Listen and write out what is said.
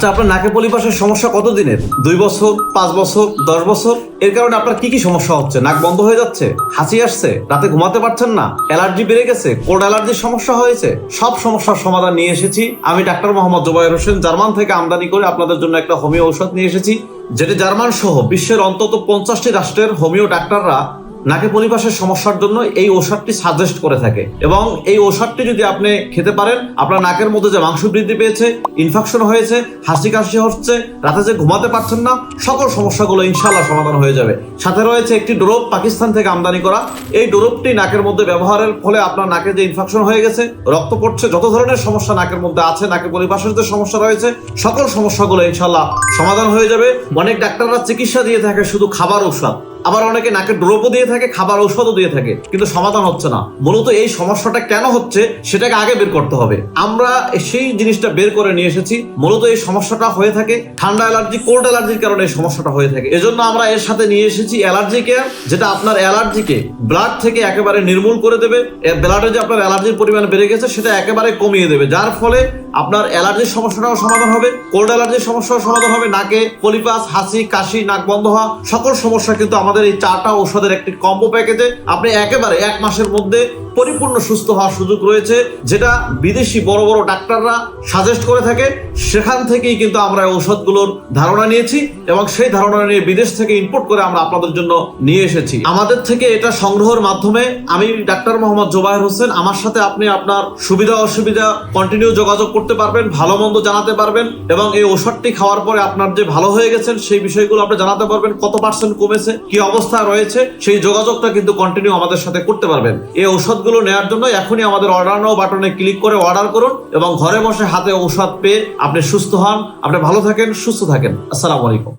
আচ্ছা আপনার নাকে পলিপাসের সমস্যা কত দিনের দুই বছর, পাঁচ বছর, দশ বছর? এর কারণে আপনার কি কি সমস্যা হচ্ছে? নাক বন্ধ হয়ে যাচ্ছে, হাঁচি আসছে, রাতে ঘুমাতে পারছেন না, অ্যালার্জি বেড়ে গেছে কোল্ড অ্যালার্জির সমস্যা হয়েছে। সব সমস্যার সমাধান নিয়ে এসেছি। আমি ডাক্তার মোহাম্মদ জোবাইর হোসেন, জার্মান থেকে আমদানি করে আপনাদের জন্য একটা হোমিও ঔষধ নিয়ে এসেছি, যেটি জার্মান সহ বিশ্বের অন্তত পঞ্চাশটি রাষ্ট্রের হোমিও ডাক্তাররা নাকে পরিপাশের সমস্যার জন্য এই ঔষধটি সাজেস্ট করে থাকে? এবং এই ঔষধটি যদি আপনি খেতে পারেন, আপনার নাকের মধ্যে যে মাংস বৃদ্ধি পেয়েছে ইনফেকশন হয়েছে, হাসি কাশি হচ্ছে, রাতে যে ঘুমাতে পারছেন না, সকল সমস্যাগুলো ইনশাল্লাহ সমাধান হয়ে যাবে। সাথে রয়েছে একটি ডোরপ পাকিস্তান থেকে আমদানি করা। এই ডোরপটি নাকের মধ্যে ব্যবহারের ফলে আপনার নাকে যে ইনফেকশন হয়ে গেছে, রক্ত পড়ছে, যত ধরনের সমস্যা নাকের মধ্যে আছে, নাকে পরিপাশের যে সমস্যা রয়েছে, সকল সমস্যাগুলো ইনশাল্লাহ সমাধান হয়ে যাবে। অনেক ডাক্তাররা চিকিৎসা দিয়ে থাকে শুধু খাবার ঔষধ। আবার অনেকে নাকে ড্রপও দিয়ে থাকে, খাবার ঔষধও দিয়ে থাকে, কিন্তু সমাধান হচ্ছে না। মূলত এই সমস্যাটা কেন হচ্ছে, সেটাকে আগে বের করতে হবে। আমরা সেই জিনিসটা বের করে নিয়ে এসেছি। মূলত এই সমস্যাটা হয়ে থাকে, ঠান্ডা অ্যালার্জি, কোল্ড অ্যালার্জির কারণে এই সমস্যাটা হয়ে থাকে। এজন্য আমরা এর সাথে নিয়ে এসেছি অ্যালার্জি কেয়ার, যেটা আপনার অ্যালার্জিকে ব্লাড থেকে একেবারে নির্মূল করে দেবে। ব্লাডে যে আপনার অ্যালার্জির পরিমাণ বেড়ে গেছে, সেটা একেবারে কমিয়ে দেবে, যার ফলে আপনার অ্যালার্জির সমস্যাটাও সমাধান হবে, কোল্ড অ্যালার্জির সমস্যাও সমাধান হবে, নাকে পলিপাস, হাসি, কাশি, নাক বন্ধ হওয়া, সকল সমস্যা কিন্তু আমাদের এই চারটা ওষুধের একটি কম্বো প্যাকেজে আপনি একেবারে এক মাসের মধ্যে পরিপূর্ণ সুস্থ হওয়ার সুযোগ রয়েছে, যেটা বিদেশি বড় বড় ডাক্তাররা সাজেস্ট করে থাকে। সেখান থেকেই কিন্তু আমরা ঔষধগুলোর ধারণা নিয়েছি এবং সেই ধারণা নিয়ে বিদেশ থেকে ইম্পোর্ট করে আমরা আপনাদের জন্য নিয়ে এসেছি। আমাদের থেকে এটা সংগ্রহের মাধ্যমে আমি ডাক্তার মোহাম্মদ জোবায়ের হোসেন, আমার সাথে আপনি আপনার সুবিধা অসুবিধা কন্টিনিউ যোগাযোগ করতে পারবেন, ভালো মন্দ জানাতে পারবেন এবং এই ওষুধটি খাওয়ার পরে আপনার যে ভালো হয়ে গেছেন সেই বিষয়গুলো আপনি জানাতে পারবেন, কত পার্সেন্ট কমেছে, কি অবস্থা রয়েছে, সেই যোগাযোগটা কিন্তু কন্টিনিউ আমাদের সাথে করতে পারবেন। এই ঔষধগুলো নেওয়ার জন্য এখনই আমাদের অর্ডার নাও বাটনে ক্লিক করে অর্ডার করুন এবং ঘরে বসে হাতে ঔষধ পেয়ে আপনি সুস্থ হন। আপনি ভালো থাকেন, সুস্থ থাকেন। আসসালামু আলাইকুম।